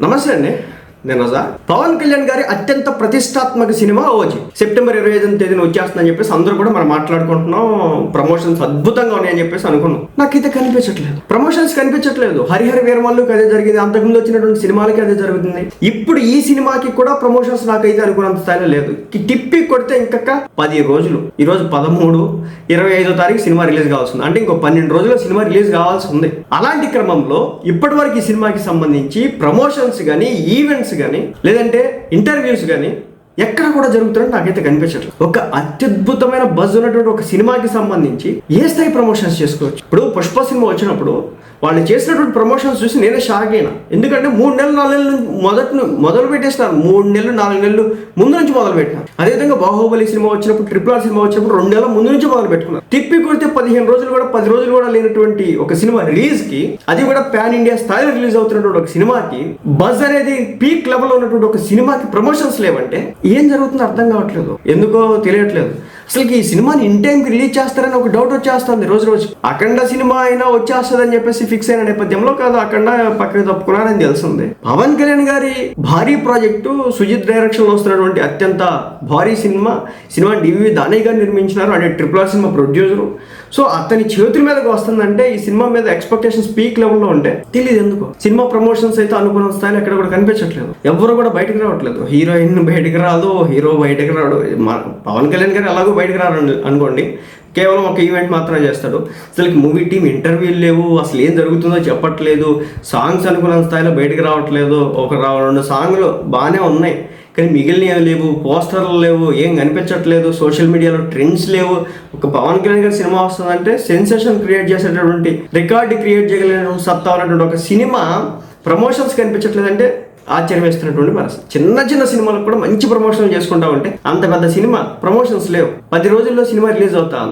నమస్తే అండి నేను పవన్ కళ్యాణ్ గారి అత్యంత ప్రతిష్టాత్మక సినిమా ఓజీ. సెప్టెంబర్ ఇరవై ఐదు తేదీన వచ్చేస్తుందని చెప్పేసి అందరూ కూడా మనం మాట్లాడుకుంటున్నాం. ప్రమోషన్స్ అద్భుతంగా ఉన్నాయని చెప్పేసి అనుకున్నాం. నాకైతే కనిపించట్లేదు. ప్రమోషన్స్ కనిపించట్లేదు. హరిహర వీరమల్లు అదే జరిగింది. అంతకుముందు వచ్చినటువంటి సినిమాలకి అదే జరుగుతుంది. ఇప్పుడు ఈ సినిమాకి కూడా ప్రమోషన్స్ నాకైతే అనుకున్నంత స్థాయిలో లేదు. టిప్పి కొడితే ఇంకొక పది రోజులు. ఈ రోజు పదమూడు ఇరవై ఐదో తారీఖు సినిమా రిలీజ్ కావాల్సింది అంటే ఇంకో పన్నెండు రోజుల్లో సినిమా రిలీజ్ కావాల్సి ఉంది. అలాంటి క్రమంలో ఇప్పటి వరకు ఈ సినిమాకి సంబంధించి ప్రమోషన్స్ కానీ ఈవెంట్స్ కానీ లేదంటే ఇంటర్వ్యూస్ కానీ ఎక్కడ కూడా జరుగుతున్నట్టు నాకైతే కనిపించట్లేదు. ఒక అత్యద్భుతమైన బజ్ ఉన్నటువంటి ఒక సినిమాకి సంబంధించి ఏ స్థాయి ప్రమోషన్స్ చేసుకోవచ్చు? ఇప్పుడు పుష్ప సినిమా వచ్చినప్పుడు వాళ్ళు చేసినటువంటి ప్రమోషన్స్ చూసి నేనే షాక్ అయినా. ఎందుకంటే మూడు నెలలు నాలుగు నెలలు మొదటి మొదలు పెట్టేసినారు. మూడు నెలలు నాలుగు నెలలు ముందు నుంచి మొదలు పెట్టినారు. అదేవిధంగా బాహుబలి సినిమా వచ్చినప్పుడు ట్రిపుల్ ఆర్ సినిమా వచ్చినప్పుడు రెండు నెలల ముందు నుంచి మొదలు పెట్టుకున్నారు. తిప్పి కొడితే పదిహేను రోజులు కూడా పది రోజులు కూడా లేనటువంటి ఒక సినిమా రిలీజ్కి అది కూడా పాన్ ఇండియా స్థాయిలో రిలీజ్ అవుతున్నటువంటి ఒక సినిమాకి బజ్ అనేది పీక్ లెవెల్ ఉన్నటువంటి ఒక సినిమాకి ప్రమోషన్స్ లేవంటే ఏం జరుగుతుందో అర్థం కావట్లేదు. ఎందుకో తెలియట్లేదు. అసలు ఈ సినిమాని ఇన్ టైంకి రిలీజ్ చేస్తారని ఒక డౌట్ వచ్చేస్తుంది రోజు రోజు. అఖండ సినిమా అయినా వచ్చేస్తుంది అని చెప్పేసి ఫిక్స్ అయిన నేపథ్యంలో కాదు అఖండ పక్కకి తప్పుకున్నారని తెలిసింది పవన్ కళ్యాణ్ గారి భారీ ప్రాజెక్టు సుజిత్ డైరెక్షన్లో వస్తున్నటువంటి అత్యంత భారీ సినిమా. సినిమా డివి దానయ్య గారు నిర్మించినారు అంటే triple R cinema producer. So అతని చేతుల మీదకి వస్తుందంటే ఈ సినిమా మీద ఎక్స్పెక్టేషన్స్ పీక్ లెవెల్లో ఉంటే తెలియదు ఎందుకు. సినిమా ప్రమోషన్స్ అయితే అనుకున్న స్థాయిలో ఎక్కడ కూడా కనిపించట్లేదు. ఎవరు కూడా బయటకు రావట్లేదు. హీరోయిన్ బయటకు రాదు హీరో బయటకు రాడు. పవన్ కళ్యాణ్ గారు ఎలాగో బయటకు రాను అనుకోండి. కేవలం ఒక ఈవెంట్ మాత్రమే చేస్తాడు. అసలు మూవీ టీం ఇంటర్వ్యూలు లేవు. అసలు ఏం జరుగుతుందో చెప్పట్లేదు. సాంగ్స్ అనుకున్న స్థాయిలో బయటకు రావట్లేదు. ఒక రెండు సాంగ్లు బాగానే ఉన్నాయి. కానీ మిగిలినవి లేవు. పోస్టర్లు లేవు. ఏం కనిపించట్లేదు. సోషల్ మీడియాలో ట్రెండ్స్ లేవు. ఒక పవన్ కళ్యాణ్ గారి సినిమా వస్తుందంటే సెన్సేషన్ క్రియేట్ చేసేటటువంటి రికార్డు క్రియేట్ చేయగలిగిన సత్తా ఉన్నటువంటి ఒక సినిమా ప్రమోషన్స్ కనిపించట్లేదంటే ఆశ్చర్యం వేస్తున్నటువంటి మనసు. చిన్న చిన్న సినిమాలకు కూడా మంచి ప్రమోషన్లు చేసుకుంటా ఉంటే అంత పెద్ద సినిమా ప్రమోషన్స్ లేవు. పది రోజుల్లో సినిమా రిలీజ్ అవుతా ఉంది.